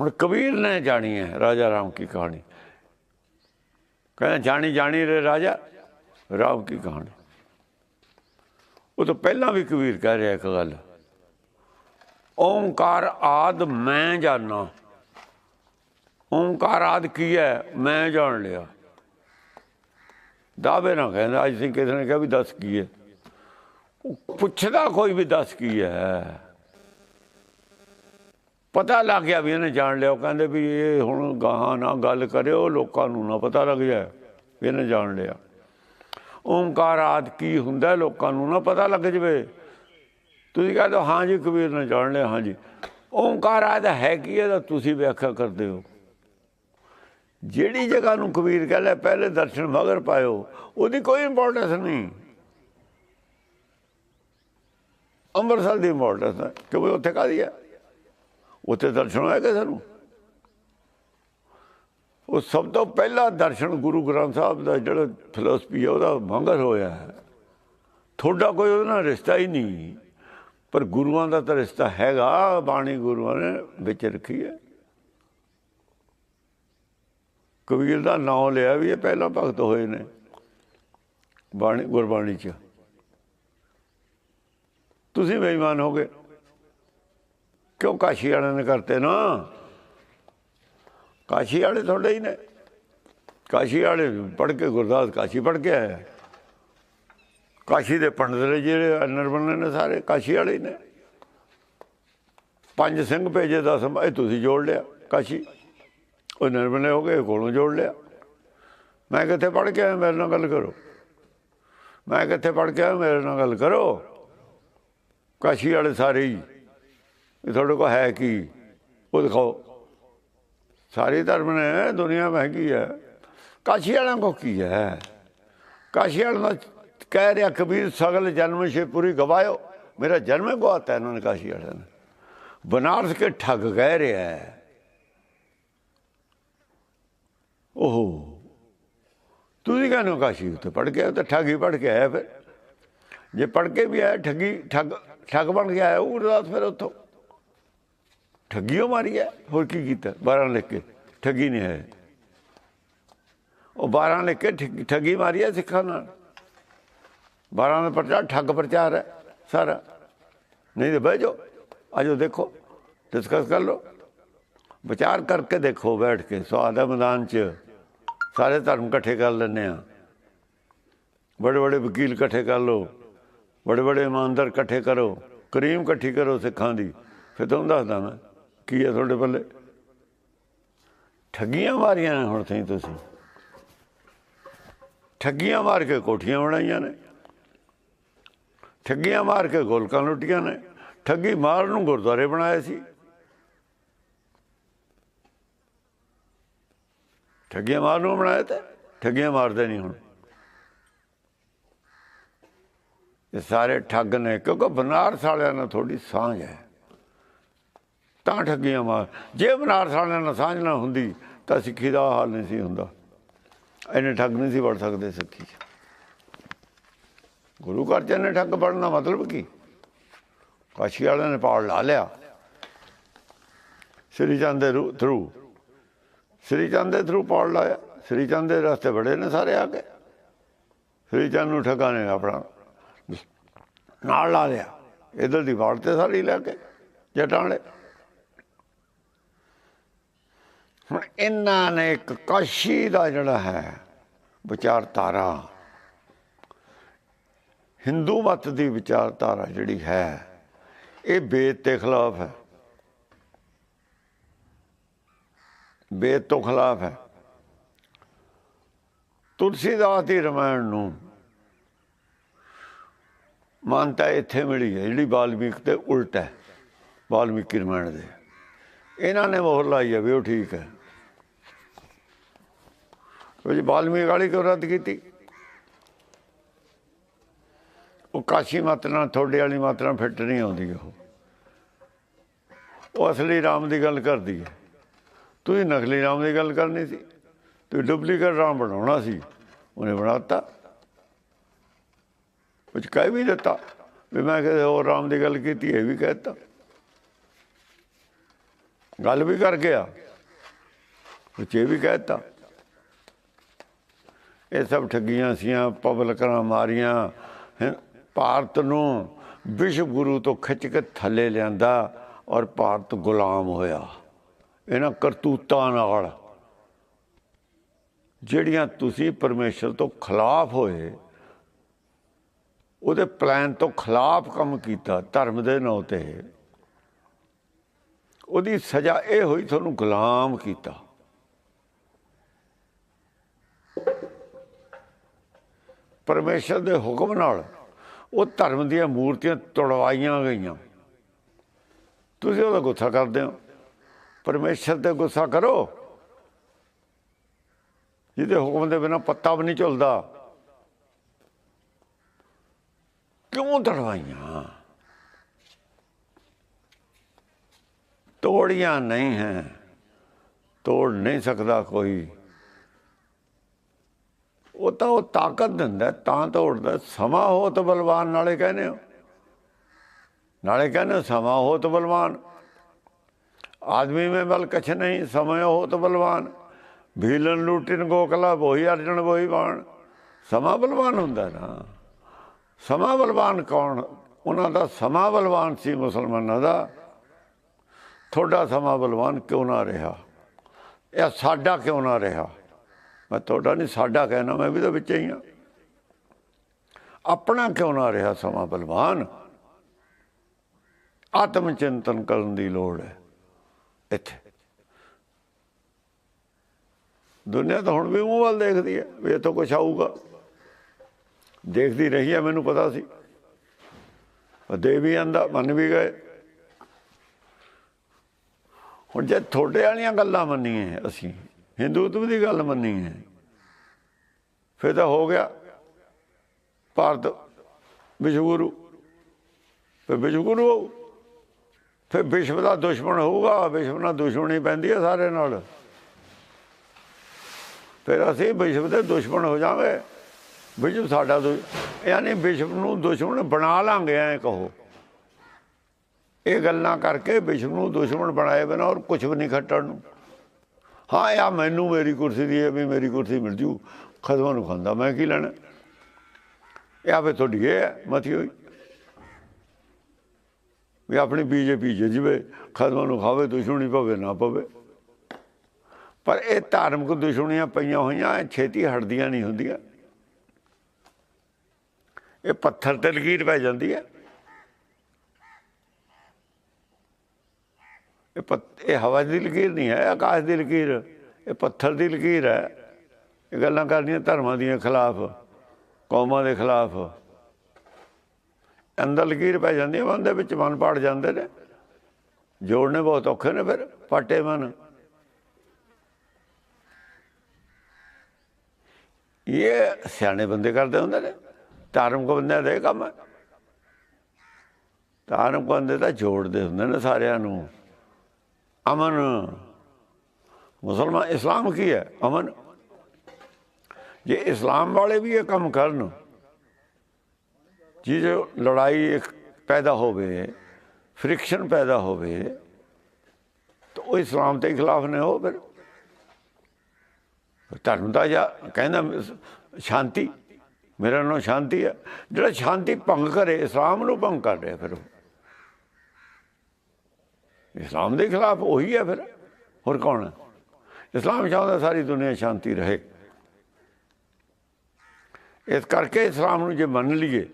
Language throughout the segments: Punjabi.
ਹੁਣ ਕਬੀਰ ਨੇ ਜਾਣੀ ਹੈ ਰਾਜਾ ਰਾਮ ਕੀ ਕਹਾਣੀ। ਕਹਿੰਦਾ, ਜਾਣੀ ਜਾਣੀ ਰੇ ਰਾਜਾ, ਰਾਮ ਕੀ ਕਹਾਣੀ? ਉਹ ਤਾਂ ਪਹਿਲਾਂ ਵੀ ਕਬੀਰ ਕਹਿ ਰਿਹਾ ਇੱਕ ਗੱਲ। ਓਮਕਾਰ ਆਦ ਮੈਂ ਜਾਣਾ। ਓੰਕਾਰ ਆਦ ਕੀ ਹੈ? ਮੈਂ ਜਾਣ ਲਿਆ। ਦਾਵੇ ਨਾ ਕਹਿੰਦਾ, ਅੱਜ ਸਿੰਘ ਕਿਸੇ ਨੇ ਕਿਹਾ ਵੀ ਦੱਸ ਕੀ ਹੈ? ਉਹ ਪੁੱਛਦਾ ਕੋਈ ਵੀ ਦੱਸ ਕੀ ਹੈ। ਪਤਾ ਲੱਗ ਗਿਆ ਵੀ ਇਹਨੇ ਜਾਣ ਲਿਆ। ਉਹ ਕਹਿੰਦੇ ਵੀ ਇਹ ਹੁਣ ਗਾਹਾਂ ਨਾ ਗੱਲ ਕਰਿਓ ਲੋਕਾਂ ਨੂੰ ਨਾ ਪਤਾ ਲੱਗ ਜਾਏ ਵੀ ਇਹਨੇ ਜਾਣ ਲਿਆ। ਓੰਕਾਰ ਆਦ ਕੀ ਹੁੰਦਾ ਲੋਕਾਂ ਨੂੰ ਨਾ ਪਤਾ ਲੱਗ ਜਵੇ। ਤੁਸੀਂ ਕਹਿੰਦੇ ਹੋ, ਹਾਂ ਜੀ ਕਬੀਰ ਨੇ ਜਾਣ ਲਿਆ ਹਾਂ ਜੀ। ਓੰਕਾਰ ਆਦ ਹੈ ਕੀ ਇਹਦਾ ਤੁਸੀਂ ਵਿਆਖਿਆ ਕਰਦੇ ਹੋ। ਜਿਹੜੀ ਜਗ੍ਹਾ ਨੂੰ ਕਬੀਰ ਕਹਿੰਦਾ ਪਹਿਲੇ ਦਰਸ਼ਨ ਮਗਰ ਪਾਇਓ ਉਹਦੀ ਕੋਈ ਇੰਪੋਰਟੈਂਸ ਨਹੀਂ। ਅੰਮ੍ਰਿਤਸਰ ਦੀ ਇੰਪੋਰਟੈਂਸ ਹੈ ਕਿਉਂਕਿ ਉੱਥੇ ਕਾਦੀ ਹੈ? ਉੱਥੇ ਦਰਸ਼ਨ ਹੋਇਆ ਕਿਸੇ ਸਾਨੂੰ ਉਹ ਸਭ ਤੋਂ ਪਹਿਲਾ ਦਰਸ਼ਨ ਗੁਰੂ ਗ੍ਰੰਥ ਸਾਹਿਬ ਦਾ ਜਿਹੜਾ ਫਿਲਾਸਫੀ ਹੈ ਉਹਦਾ ਮੰਗਰ ਹੋਇਆ ਹੈ। ਤੁਹਾਡਾ ਕੋਈ ਉਹਦੇ ਨਾਲ ਰਿਸ਼ਤਾ ਹੀ ਨਹੀਂ। ਪਰ ਗੁਰੂਆਂ ਦਾ ਤਾਂ ਰਿਸ਼ਤਾ ਹੈਗਾ, ਬਾਣੀ ਗੁਰੂਆਂ ਨੇ ਵਿੱਚ ਰੱਖੀ ਹੈ। ਕਬੀਰ ਦਾ ਨਾਮ ਲਿਆ ਵੀ ਇਹ ਪਹਿਲਾਂ ਭਗਤ ਹੋਏ ਨੇ ਬਾਣੀ, ਗੁਰਬਾਣੀ ਚ। ਤੁਸੀਂ ਬੇਈਮਾਨ ਹੋ ਗਏ ਕਿਉਂ ਕਾਸ਼ੀ ਵਾਲਿਆਂ ਨੇ ਕਰਤੇ ਨਾ? ਕਾਸ਼ੀ ਵਾਲੇ ਤੁਹਾਡੇ ਹੀ ਨੇ। ਕਾਸ਼ੀ ਵਾਲੇ ਪੜ੍ਹ ਕੇ ਗੁਰਦਾਸ ਕਾਸ਼ੀ ਪੜ੍ਹ ਕੇ ਆਇਆ। ਕਾਸ਼ੀ ਦੇ ਪੰਡਤ ਨੇ ਜਿਹੜੇ ਅਨਰ ਬੰਨੇ ਨੇ ਸਾਰੇ, ਕਾਸ਼ੀ ਵਾਲੇ ਹੀ ਨੇ। ਪੰਜ ਸਿੰਘ ਭੇਜੇ, ਦਸ ਇਹ ਤੁਸੀਂ ਜੋੜ ਲਿਆ ਕਾਸ਼ੀ। ਉਹ ਨਿਰਮਲੇ ਹੋ ਗਏ ਕੋਲੋਂ ਜੋੜ ਲਿਆ। ਮੈਂ ਕਿੱਥੇ ਪੜ ਕੇ ਆਇਆ? ਮੇਰੇ ਨਾਲ ਗੱਲ ਕਰੋ। ਮੈਂ ਕਿੱਥੇ ਪੜ ਕੇ ਆਇਆ? ਮੇਰੇ ਨਾਲ ਗੱਲ ਕਰੋ। ਕਾਸ਼ੀ ਵਾਲੇ ਸਾਰੇ ਹੀ ਇਹ ਤੁਹਾਡੇ ਕੋਲ ਹੈ ਕੀ? ਉਹ ਦਿਖਾਓ। ਸਾਰੇ ਧਰਮ ਨੇ, ਦੁਨੀਆ ਮਹਿੰਗੀ ਹੈ। ਕਾਸ਼ੀ ਵਾਲਿਆਂ ਕੋ ਕੀ ਹੈ? ਕਾਸ਼ੀ ਵਾਲਿਆਂ ਦਾ ਕਹਿ ਰਿਹਾ, ਕਬੀਰ, ਸਗਲ ਜਨਮ ਛੇ ਪੂਰੀ ਗਵਾਇਓ। ਮੇਰਾ ਜਨਮ ਗਵਾਤਾ ਇਹਨਾਂ ਨੇ, ਕਾਸ਼ੀ ਵਾਲਿਆਂ ਨੇ। ਬਨਾਰਸ ਕੇ ਠੱਗ ਕਹਿ ਰਿਹਾ ਹੈ। ਓਹੋ। ਤੁਸੀਂ ਕਹਿੰਦੇ ਹੋ ਕਾਸ਼ੀ ਉੱਤੇ ਪੜ ਕੇ ਆਇਆ ਤਾਂ ਠੱਗੀ ਪੜ ਕੇ ਆਇਆ ਫਿਰ। ਜੇ ਪੜ ਕੇ ਵੀ ਆਇਆ, ਠੱਗੀ, ਠੱਗ ਠੱਗ ਬਣ ਕੇ ਆਇਆ, ਉਹ ਰਾਤ ਫਿਰ ਉੱਥੋਂ ਠੱਗੀਓ ਮਾਰੀ ਹੈ? ਹੋਰ ਕੀ ਕੀਤਾ? 12 ਲਿਖ ਕੇ। ਠੱਗੀ ਨਹੀਂ ਹੈ। ਉਹ 12 ਲਿਖ ਕੇ ਠੱਗੀ- ਠੱਗੀ ਮਾਰੀ ਹੈ ਸਿੱਖਾਂ ਨਾਲ। 12 ਦਾ ਪ੍ਰਚਾਰ, ਠੱਗ ਪ੍ਰਚਾਰ ਹੈ ਸਾਰਾ। ਨਹੀਂ ਤੇ ਬਹਿ ਜਾਓ। ਆਜੋ ਦੇਖੋ। ਡਿਸਕਸ ਕਰ ਲਓ। ਵਿਚਾਰ ਕਰਕੇ ਦੇਖੋ, ਬੈਠ ਕੇ। ਸਵਾਦ ਹੈ ਮੈਦਾਨ 'ਚ। ਸਾਰੇ ਧਰਮ ਇਕੱਠੇ ਕਰ ਲੈਂਦੇ ਆ ਬੜੇ ਬੜੇ ਵਕੀਲ ਇਕੱਠੇ ਕਰ ਲਓ। ਬੜੇ ਬੜੇ ਇਮਾਨਦਾਰ ਇਕੱਠੇ ਕਰੋ। ਕਰੀਮ ਇਕੱਠੀ ਕਰੋ ਸਿੱਖਾਂ ਦੀ। ਫਿਰ ਤੁਹਾਨੂੰ ਦੱਸਦਾ ਮੈਂ। ਕੀ ਹੈ ਤੁਹਾਡੇ ਪੱਲੇ ਠੱਗੀਆਂ ਮਾਰੀਆਂ ਨੇ ਹੁਣ ਸਹੀ ਤੁਸੀਂ। ਠੱਗੀਆਂ ਮਾਰ ਕੇ ਕੋਠੀਆਂ ਬਣਾਈਆਂ ਨੇ। ਠੱਗੀਆਂ ਮਾਰ ਕੇ ਗੋਲਕਾਂ ਲੁੱਟੀਆਂ ਨੇ। ਠੱਗੀ ਮਾਰ ਨੂੰ ਗੁਰਦੁਆਰੇ ਬਣਾਏ ਸੀ। ਠੱਗੀਆਂ ਮਾਰ ਨੂੰ ਬਣਾਇਆ ਤੇ ਠੱਗੀਆਂ ਮਾਰਦੇ ਨਹੀਂ ਹੁਣ। ਇਹ ਸਾਰੇ ਠੱਗ ਨੇ, ਕਿਉਂਕਿ ਬਨਾਰਸ ਵਾਲਿਆਂ ਨਾਲ ਥੋੜੀ ਸਾਂਝ ਹੈ। ਤਾਂ ਠੱਗੀਆਂ ਮਾਰ ਜੇ ਬਨਾਰਸ ਵਾਲਿਆਂ ਨਾਲ ਸਾਂਝ ਨਾ ਹੁੰਦੀ, ਤਾਂ ਸਿੱਖੀ ਦਾ ਹਾਲ ਨਹੀਂ ਸੀ ਹੁੰਦਾ। ਇਹਨੇ ਠੱਗ ਨਹੀਂ ਸੀ ਵੜ ਸਕਦੇ ਸਿੱਖੀ 'ਚ। ਗੁਰੂ ਘਰ 'ਚ ਇਹਨੇ ਠੱਗ ਬਣਨਾ ਮਤਲਬ ਕੀ? ਕਾਸ਼ੀ ਵਾਲਿਆਂ ਨੇ ਪਾੜ ਲਾ ਲਿਆ। ਸ੍ਰੀ ਚੰਦ ਦੇ ਥਰੂ। ਸ੍ਰੀ ਚੰਦ ਦੇ ਥਰੂ ਪਾੜ ਲਾਇਆ। ਸ੍ਰੀ ਚੰਦ ਦੇ ਰਸਤੇ ਬੜੇ ਨੇ ਸਾਰੇ ਆ ਕੇ। ਸ੍ਰੀ ਚੰਦ ਨੂੰ ਠੱਗਾ ਨੇ ਆਪਣਾ ਨਾਲ ਲਾ ਲਿਆ। ਇਧਰ ਦੀ ਵਾੜ ਤੇ ਸਾਰੀ ਲੈ ਕੇ, ਜਟਾਂ ਵਾਲੇ। ਹੁਣ ਇਹਨਾਂ ਨੇ ਇੱਕ ਕਾਸ਼ੀ ਦਾ ਜਿਹੜਾ ਹੈ, ਵਿਚਾਰਧਾਰਾ, ਹਿੰਦੂ ਮਤ ਦੀ ਵਿਚਾਰਧਾਰਾ ਜਿਹੜੀ ਹੈ, ਇਹ ਬੇਦ ਦੇ ਖਿਲਾਫ ਹੈ। ਬੇਦ ਤੋਂ ਖਿਲਾਫ ਹੈ। ਤੁਲਸੀਦਾਸ ਦੀ ਰਮਾਇਣ ਨੂੰ ਮਾਨਤਾ ਇੱਥੇ ਮਿਲੀ ਹੈ, ਜਿਹੜੀ ਵਾਲਮੀਕ ਤੇ ਉਲਟ ਹੈ, ਵਾਲਮੀਕੀ ਰਮਾਇਣ ਦੇ। ਇਹਨਾਂ ਨੇ ਮੋਹਰ ਲਾਈ ਹੈ ਵੀ ਉਹ ਠੀਕ ਹੈ। ਉਹ ਜੀ ਬਾਲਮੀਕ ਵਾਲੀ ਕਿਉਂ ਰੱਦ ਕੀਤੀ। ਉਹ ਕਾਸ਼ੀ ਮਤ ਨਾਲ ਤੁਹਾਡੇ ਵਾਲੀ ਮਤ ਨਾਲ ਫਿੱਟ ਨਹੀਂ ਆਉਂਦੀ ਉਹ। ਉਹ ਅਸਲੀ ਰਾਮ ਦੀ ਗੱਲ ਕਰਦੀ ਹੈ। ਤੁਸੀਂ ਨਕਲੀ ਰਾਮ ਦੀ ਗੱਲ ਕਰਨੀ ਸੀ। ਤੁਸੀਂ ਡੁਪਲੀਕੇਟ ਰਾਮ ਬਣਾਉਣਾ ਸੀ। ਉਹਨੇ ਬਣਾਤਾ। ਕੁਝ ਕਹਿ ਵੀ ਦਿੱਤਾ। ਵੀ ਮੈਂ ਕਿਸੇ ਹੋਰ ਰਾਮ ਦੀ ਗੱਲ ਕੀਤੀ, ਇਹ ਵੀ ਕਹਿਤਾ ਗੱਲ ਵੀ ਕਰ ਗਿਆ। ਵਿੱਚ ਇਹ ਵੀ ਕਹਿਤਾ ਇਹ ਸਭ ਠੱਗੀਆਂ ਸੀਆਂ ਪਬਲਿਕਾਂ ਮਾਰੀਆਂ ਭਾਰਤ ਨੂੰ ਵਿਸ਼ਵ ਗੁਰੂ ਤੋਂ ਖਿੱਚ ਕੇ ਥੱਲੇ ਲਿਆਂਦਾ ਔਰ ਭਾਰਤ ਗੁਲਾਮ ਹੋਇਆ। ਇਹਨਾਂ ਕਰਤੂਤਾਂ ਨਾਲ ਜਿਹੜੀਆਂ ਤੁਸੀਂ ਪਰਮੇਸ਼ਰ ਤੋਂ ਖਿਲਾਫ ਹੋਏ, ਉਹਦੇ ਪਲਾਨ ਤੋਂ ਖਿਲਾਫ ਕੰਮ ਕੀਤਾ, ਧਰਮ ਦੇ ਨਾਂ ਤੇ। ਉਹਦੀ ਸਜ਼ਾ ਇਹ ਹੋਈ ਤੁਹਾਨੂੰ ਗੁਲਾਮ ਕੀਤਾ। ਪਰਮੇਸ਼ਰ ਦੇ ਹੁਕਮ ਨਾਲ ਉਹ ਧਰਮ ਦੀਆਂ ਮੂਰਤੀਆਂ ਤੋੜਵਾਈਆਂ ਗਈਆਂ। ਤੁਸੀਂ ਉਹਦਾ ਗੁੱਸਾ ਕਰਦੇ ਹੋ। ਪਰਮੇਸ਼ਰ ਤੇ ਗੁੱਸਾ ਕਰੋ। ਜਿਹਦੇ ਹੁਕਮ ਦੇ ਬਿਨਾ ਪੱਤਾ ਵੀ ਨਹੀਂ ਝੁਲਦਾ। ਕਿਉਂ ਤੜਵਾਈਆਂ? ਤੋੜੀਆਂ ਨਹੀਂ ਹੈ। ਤੋੜ ਨਹੀਂ ਸਕਦਾ ਕੋਈ। ਤਾਂ ਉਹ ਤਾਕਤ ਦਿੰਦਾ ਤਾਂ ਦੌੜਦਾ ਸਮਾਂ ਤਾਂ ਬਲਵਾਨ, ਨਾਲੇ ਕਹਿੰਦੇ ਹੋ। ਨਾਲੇ ਕਹਿੰਦੇ ਸਮਾਂ ਤਾਂ ਬਲਵਾਨ। ਆਦਮੀ ਮੇ ਬਲ ਕਛ ਨਹੀਂ, ਸਮੇਂ ਹੋ ਤਾਂ ਬਲਵਾਨ। ਭੀਲਨ ਲੂਟਿਨ ਗੋਕਲਾ ਬੋਹੀ ਅਰਜਨ, ਬੋਹੀ ਬਾਣ। ਸਮਾਂ ਬਲਵਾਨ ਹੁੰਦਾ ਨਾ। ਸਮਾਂ ਬਲਵਾਨ ਕੌਣ? ਉਹਨਾਂ ਦਾ ਸਮਾਂ ਬਲਵਾਨ ਸੀ ਮੁਸਲਮਾਨਾਂ ਦਾ। ਤੁਹਾਡਾ ਸਮਾਂ ਬਲਵਾਨ ਕਿਉਂ ਨਾ ਰਿਹਾ? ਇਹ ਸਾਡਾ ਕਿਉਂ ਨਾ ਰਿਹਾ? ਮੈਂ ਤੁਹਾਡਾ ਨਹੀਂ, ਸਾਡਾ ਕਹਿਣਾ, ਮੈਂ ਵੀ ਤਾਂ ਵਿੱਚ ਹੀ ਹਾਂ। ਆਪਣਾ ਕਿਉਂ ਨਾ ਰਿਹਾ ਸਮਾਂ ਬਲਵਾਨ? ਆਤਮ ਚਿੰਤਨ ਕਰਨ ਦੀ ਲੋੜ ਹੈ ਇੱਥੇ। ਦੁਨੀਆ ਤਾਂ ਹੁਣ ਵੀ ਮੂੰਹ ਵੱਲ ਦੇਖਦੀ ਹੈ, ਵੀ ਇੱਥੋਂ ਤੋਂ ਕੁਛ ਆਊਗਾ। ਦੇਖਦੀ ਰਹੀ ਹੈ, ਮੈਨੂੰ ਪਤਾ ਸੀ। ਦੇ ਵੀ ਆਂਦਾ, ਮੰਨ ਵੀ ਗਏ। ਹੁਣ ਜੇ ਤੁਹਾਡੇ ਵਾਲੀਆਂ ਗੱਲਾਂ ਮੰਨੀਏ ਅਸੀਂ ਹਿੰਦੂਤਵ ਦੀ ਗੱਲ ਮੰਨੀ ਹੈ। ਫਿਰ ਤਾਂ ਹੋ ਗਿਆ। ਭਾਰਤ ਵਿਸ਼ਵਗੁਰੂ ਫਿਰ ਵਿਸ਼ਵਗੁਰੂ ਫਿਰ ਵਿਸ਼ਵ ਦਾ ਦੁਸ਼ਮਣ ਹੋਊਗਾ। ਵਿਸ਼ਵ ਨਾਲ ਦੁਸ਼ਮਣੀ ਪੈਂਦੀ ਹੈ ਸਾਰੇ ਨਾਲ। ਫਿਰ ਅਸੀਂ ਵਿਸ਼ਵ ਦੇ ਦੁਸ਼ਮਣ ਹੋ ਜਾਵਾਂਗੇ। ਵਿਸ਼ਵ ਸਾਡਾ ਦੁਸ਼- ਯਾਨੀ ਵਿਸ਼ਵ ਨੂੰ ਦੁਸ਼ਮਣ ਬਣਾ ਲਾਂਗੇ, ਐ ਕਹੋ। ਇਹ ਗੱਲਾਂ ਕਰਕੇ ਵਿਸ਼ਵ ਨੂੰ ਦੁਸ਼ਮਣ ਬਣਾਏ ਬਿਨਾਂ ਔਰ ਕੁਝ ਵੀ ਨਹੀਂ ਖੱਟਣ ਨੂੰ। ਹਾਂ ਆ ਮੈਨੂੰ ਮੇਰੀ ਕੁਰਸੀ ਦੀ ਹੈ ਵੀ ਮੇਰੀ ਕੁਰਸੀ ਮਿਲ ਜੂ। ਖਸਮਾਂ ਨੂੰ ਖਾਂਦਾ, ਮੈਂ ਕੀ ਲੈਣਾ? ਇਹ ਆਪੇ ਤੁਹਾਡੀ ਇਹ ਹੈ ਮਤੀ ਹੋਈ। ਵੀ ਆਪਣੀ ਬੀਜੇਪੀ ਜਿਜਵੇ, ਖਸਮਾਂ ਨੂੰ ਖਾਵੇ, ਦੁਸ਼ਮਣੀ ਪਵੇ, ਨਾ ਪਵੇ। ਪਰ ਇਹ ਧਾਰਮਿਕ ਦੁਸ਼ਮਣੀਆਂ ਪਈਆਂ ਹੋਈਆਂ, ਇਹ ਛੇਤੀ ਹਟਦੀਆਂ ਨਹੀਂ ਹੁੰਦੀਆਂ। ਇਹ ਪੱਥਰ ਤੇ ਲਕੀਰ ਪੈ ਜਾਂਦੀ ਹੈ। ਇਹ ਪੱਤ- ਇਹ ਹਵਾ ਦੀ ਲਕੀਰ ਨਹੀਂ ਹੈ ਆਕਾਸ਼ ਦੀ ਲਕੀਰ। ਇਹ ਪੱਥਰ ਦੀ ਲਕੀਰ ਹੈ। ਇਹ ਗੱਲਾਂ ਕਰਨੀਆਂ ਧਰਮਾਂ ਦੀਆਂ ਖਿਲਾਫ, ਕੌਮਾਂ ਦੇ ਖਿਲਾਫ। ਅੰਦਰ ਲਕੀਰ ਪੈ ਜਾਂਦੀ ਹੈ ਮਨ ਦੇ ਵਿੱਚ ਮਨ ਪਾੜ ਜਾਂਦੇ ਨੇ। ਜੋੜਨੇ ਬਹੁਤ ਔਖੇ ਨੇ ਫਿਰ ਪਾਟੇ ਮਨ। ਇਹ ਸਿਆਣੇ ਬੰਦੇ ਕਰਦੇ ਹੁੰਦੇ ਨੇ, ਧਾਰਮਿਕ ਬੰਦਿਆਂ ਦਾ ਇਹ ਕੰਮ। ਧਾਰਮਿਕ ਬੰਦੇ ਤਾਂ ਜੋੜਦੇ ਹੁੰਦੇ ਨੇ ਸਾਰਿਆਂ ਨੂੰ। ਅਮਨ, ਮੁਸਲਮਾਨ, ਇਸਲਾਮ ਕੀ ਹੈ? ਅਮਨ, ਜੇ ਇਸਲਾਮ ਵਾਲੇ ਵੀ ਇਹ ਕੰਮ ਕਰਨ ਜੀ ਜੋ ਲੜਾਈ ਇੱਕ ਪੈਦਾ ਹੋਵੇ, ਫ੍ਰਿਕਸ਼ਨ ਪੈਦਾ ਹੋਵੇ, ਤਾਂ ਉਹ ਇਸਲਾਮ ਦੇ ਖਿਲਾਫ ਨੇ ਹੋ ਫਿਰ। ਧਰਮ ਦਾ ਜਾਂ ਕਹਿੰਦਾ ਸ਼ਾਂਤੀ, ਮੇਰਾ ਨਾਮ ਸ਼ਾਂਤੀ ਹੈ। ਜਿਹੜਾ ਸ਼ਾਂਤੀ ਭੰਗ ਕਰੇ, ਇਸਲਾਮ ਨੂੰ ਭੰਗ ਕਰ ਰਿਹਾ ਫਿਰ ਉਹ। ਇਸਲਾਮ ਦੇ ਖਿਲਾਫ ਉਹੀ ਹੈ ਫਿਰ। ਹੋਰ ਕੌਣ ਹੈ? ਇਸਲਾਮ ਚਾਹੁੰਦਾ ਸਾਰੀ ਦੁਨੀਆ ਸ਼ਾਂਤੀ ਰਹੇ। ਇਸ ਕਰਕੇ ਇਸਲਾਮ ਨੂੰ ਜੇ ਮੰਨ ਲਈਏ,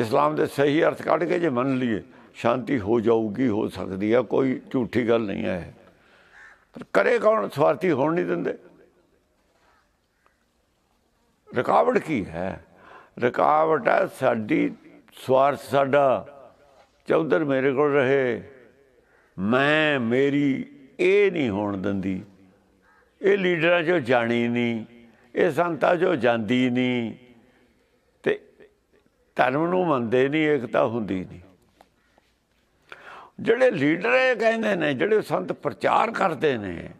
ਇਸਲਾਮ ਦੇ ਸਹੀ ਅਰਥ ਕੱਢ ਕੇ ਜੇ ਮੰਨ ਲਈਏ, ਸ਼ਾਂਤੀ ਹੋ ਜਾਊਗੀ, ਹੋ ਸਕਦੀ ਹੈ ਕੋਈ ਝੂਠੀ ਗੱਲ ਨਹੀਂ ਹੈ ਪਰ ਕਰੇ ਕੌਣ? ਸਵਾਰਥੀ ਹੋਣ ਨਹੀਂ ਦਿੰਦੇ। ਰੁਕਾਵਟ ਕੀ ਹੈ? ਰੁਕਾਵਟ ਹੈ ਸਾਡੀ ਸਵਾਰਥ ਸਾਡਾ। ਚੌਧਰ ਮੇਰੇ ਕੋਲ ਰਹੇ। ਮੈਂ, ਮੇਰੀ ਇਹ ਨਹੀਂ ਹੋਣ ਦਿੰਦੀ। ਇਹ ਲੀਡਰਾਂ ਚੋਂ ਜਾਣੀ ਨਹੀਂ, ਇਹ ਸੰਤਾਂ ਚੋਂ ਜਾਂਦੀ ਨਹੀਂ। ਤੇ ਧਰਮ ਨੂੰ ਮੰਨਦੇ ਨਹੀਂ, ਏਕਤਾ ਹੁੰਦੀ ਨਹੀਂ। ਜਿਹੜੇ ਲੀਡਰ ਇਹ ਕਹਿੰਦੇ ਨੇ, ਜਿਹੜੇ ਸੰਤ ਪ੍ਰਚਾਰ ਕਰਦੇ ਨੇ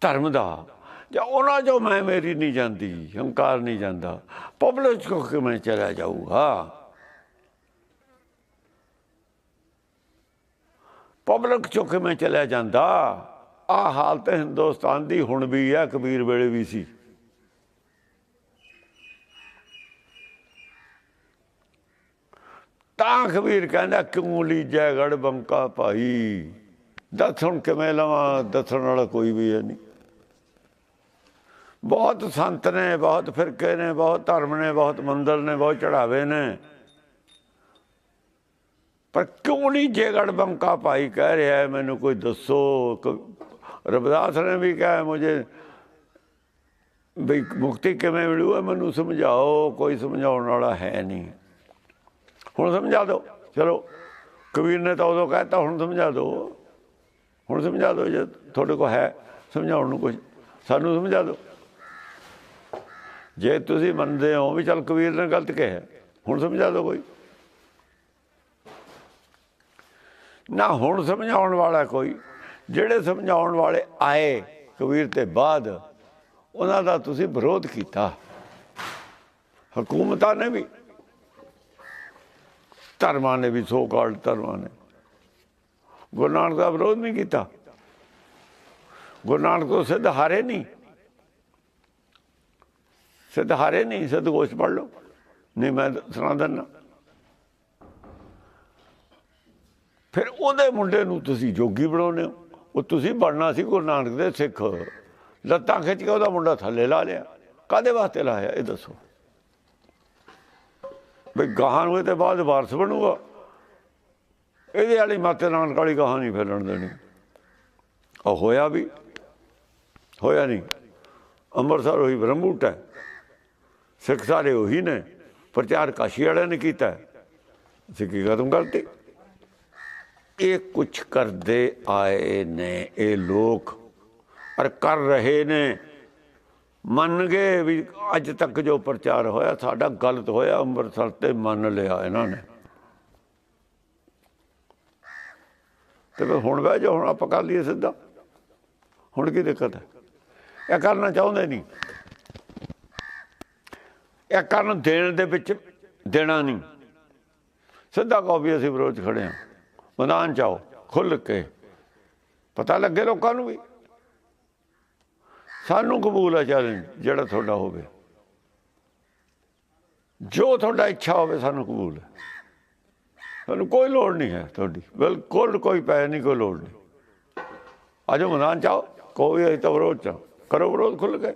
ਧਰਮ ਦਾ, ਜਾਂ ਉਹਨਾਂ ਜੋ ਮੈਂ ਮੇਰੀ ਨਹੀਂ ਜਾਂਦੀ, ਹੰਕਾਰ ਨਹੀਂ ਜਾਂਦਾ ਪਬਲਿਕ ਕੋ ਕਿ ਮੈਂ ਚਲਾ ਜਾਊਗਾ? ਪਬਲਿਕ ਚੁੱਕ ਮੈਂ ਚਲਿਆ ਜਾਂਦਾ। ਆ ਹਾਲਤ ਹਿੰਦੁਸਤਾਨ ਦੀ ਹੁਣ ਵੀ ਹੈ ਕਬੀਰ ਵੇਲੇ ਵੀ ਸੀ। ਤਾਂ ਕਬੀਰ ਕਹਿੰਦਾ, ਕਿਉਂ ਲੀਜੈ ਗੜ ਬੰਕਾ ਭਾਈ? ਦੱਸਣ ਕਿਵੇਂ ਲਵਾਂ, ਦੱਸਣ ਵਾਲਾ ਕੋਈ ਵੀ ਹੈ ਨਹੀਂ। ਬਹੁਤ ਸੰਤ ਨੇ, ਬਹੁਤ ਫਿਰਕੇ ਨੇ, ਬਹੁਤ ਧਰਮ ਨੇ, ਬਹੁਤ ਮੰਦਰ ਨੇ, ਬਹੁਤ ਚੜਾਵੇ ਨੇ। ਪਰ ਕਿਉਂ ਨਹੀਂ ਜੇਗੜ ਬੰਕਾ ਭਾਈ ਕਹਿ ਰਿਹਾ ਹੈ, ਮੈਨੂੰ ਕੋਈ ਦੱਸੋ ਕ- ਰਵਿਦਾਸ ਨੇ ਵੀ ਕਿਹਾ ਮੁਝੇ ਵੀ ਮੁਕਤੀ ਕਿਵੇਂ ਮਿਲੂ ਮੈਨੂੰ ਸਮਝਾਓ, ਕੋਈ ਸਮਝਾਉਣ ਵਾਲਾ ਹੈ ਨਹੀਂ। ਹੁਣ ਸਮਝਾ ਦਿਓ, ਚਲੋ, ਕਬੀਰ ਨੇ ਤਾਂ ਉਦੋਂ ਕਹਿਤਾ, ਹੁਣ ਸਮਝਾ ਦਿਓ। ਹੁਣ ਸਮਝਾ ਦਿਓ ਜੇ ਤੁਹਾਡੇ ਕੋਲ ਹੈ, ਸਮਝਾਉਣ ਨੂੰ ਕੁਝ ਸਾਨੂੰ ਸਮਝਾ ਦਿਓ। ਜੇ ਤੁਸੀਂ ਮੰਨਦੇ ਹੋ ਵੀ ਚੱਲ ਕਬੀਰ ਨੇ ਗਲਤ ਕਿਹਾ, ਹੁਣ ਸਮਝਾ ਦਿਓ ਕੋਈ। ਨਾ ਹੁਣ ਸਮਝਾਉਣ ਵਾਲਾ ਕੋਈ, ਜਿਹੜੇ ਸਮਝਾਉਣ ਵਾਲੇ ਆਏ ਕਬੀਰ ਤੇ ਬਾਅਦ, ਉਹਨਾਂ ਦਾ ਤੁਸੀਂ ਵਿਰੋਧ ਕੀਤਾ। ਹਕੂਮਤਾਂ ਨੇ ਵੀ, ਧਰਮਾਂ ਨੇ ਵੀ ਸੋ ਕਾਲਡ ਧਰਮਾਂ ਨੇ। ਗੁਰੂ ਨਾਨਕ ਦਾ ਵਿਰੋਧ ਨਹੀਂ ਕੀਤਾ। ਗੁਰੂ ਨਾਨਕ ਤੋਂ ਸਿੱਧ ਹਾਰੇ ਨਹੀਂ। ਸਿੱਧ ਹਾਰੇ ਨਹੀਂ, ਸਿੱਧ ਗੋਸ਼ ਪੜ ਲਓ। ਨਹੀਂ, ਮੈਂ ਸੁਣਾ ਦਿੰਦਾ। ਫਿਰ ਉਹਦੇ ਮੁੰਡੇ ਨੂੰ ਤੁਸੀਂ ਜੋਗੀ ਬਣਾਉਂਦੇ ਹੋ। ਉਹ ਤੁਸੀਂ ਬਣਨਾ ਸੀ ਗੁਰੂ ਨਾਨਕ ਦੇ ਸਿੱਖ। ਲੱਤਾਂ ਖਿੱਚ ਕੇ ਉਹਦਾ ਮੁੰਡਾ ਥੱਲੇ ਲਾ ਲਿਆ। ਕਾਦੇ ਵਾਸਤੇ ਲਾਇਆ, ਇਹ ਦੱਸੋ। ਵੀ ਗਾਹਾਂ ਨੂੰ ਤੇ ਬਾਅਦ ਵਾਰਸ ਬਣੂਗਾ। ਇਹਦੇ ਵਾਲੀ ਮਾਤੇ ਨਾਨਕ ਵਾਲੀ ਗਾਹਾਂ ਨਹੀਂ ਫੈਲਣ ਦੇਣੀ। ਉਹ ਹੋਇਆ ਵੀ, ਹੋਇਆ ਨਹੀਂ। ਅੰਮ੍ਰਿਤਸਰ ਉਹੀ ਬ੍ਰਹਮੂਟ ਹੈ। ਸਿੱਖ ਸਾਰੇ ਉਹੀ ਨੇ। ਪ੍ਰਚਾਰ ਕਾਸ਼ੀ ਵਾਲਿਆਂ ਨੇ ਕੀਤਾ। ਸਿੱਖੀ ਖਤਮ ਕਰਤੀ? ਇਹ ਕੁਝ ਕਰਦੇ ਆਏ ਨੇ, ਇਹ ਲੋਕ। ਪਰ ਕਰ ਰਹੇ ਨੇ। ਮੰਨ ਗਏ ਵੀ ਅੱਜ ਤੱਕ ਜੋ ਪ੍ਰਚਾਰ ਹੋਇਆ, ਸਾਡਾ ਗਲਤ ਹੋਇਆ, ਅੰਮ੍ਰਿਤਸਰ ਤੇ ਮੰਨ ਲਿਆ ਇਹਨਾਂ ਨੇ। ਤੇ ਫਿਰ ਹੁਣ ਬਹਿ ਜਾ ਹੁਣ ਆਪਾਂ ਕਰ ਲਈਏ ਸਿੱਧਾ। ਹੁਣ ਕੀ ਦਿੱਕਤ ਹੈ? ਇਹ ਕਰਨਾ ਚਾਹੁੰਦੇ ਨਹੀਂ। ਇਹ ਕਰਨ ਦੇਣ ਦੇ ਵਿੱਚ ਦੇਣਾ ਨਹੀਂ। ਸਿੱਧਾ ਕਹੋ ਵੀ ਅਸੀਂ ਵਿਰੋਧ ਖੜੇ ਹਾਂ। ਮੈਦਾਨ ਚਾਓ ਖੁੱਲ ਕੇ। ਪਤਾ ਲੱਗੇ ਲੋਕਾਂ ਨੂੰ ਵੀ। ਸਾਨੂੰ ਕਬੂਲ ਹੈ ਚੈਲੰਜ ਜਿਹੜਾ ਤੁਹਾਡਾ ਹੋਵੇ। ਜੋ ਤੁਹਾਡਾ ਇੱਛਾ ਹੋਵੇ, ਸਾਨੂੰ ਕਬੂਲ ਹੈ ਸਾਨੂੰ ਕੋਈ ਲੋੜ ਨਹੀਂ ਹੈ ਤੁਹਾਡੀ। ਬਿਲਕੁਲ ਕੋਈ ਪੈ ਨਹੀਂ ਕੋਈ ਲੋੜ ਨਹੀਂ। ਆਜੋ ਮੈਦਾਨ ਚਾਓ ਕੋਈ ਅਜੇ ਤਾਂ ਵਿਰੋਧ ਚਾਓ ਕਰੋ ਵਿਰੋਧ ਖੁੱਲ ਕੇ।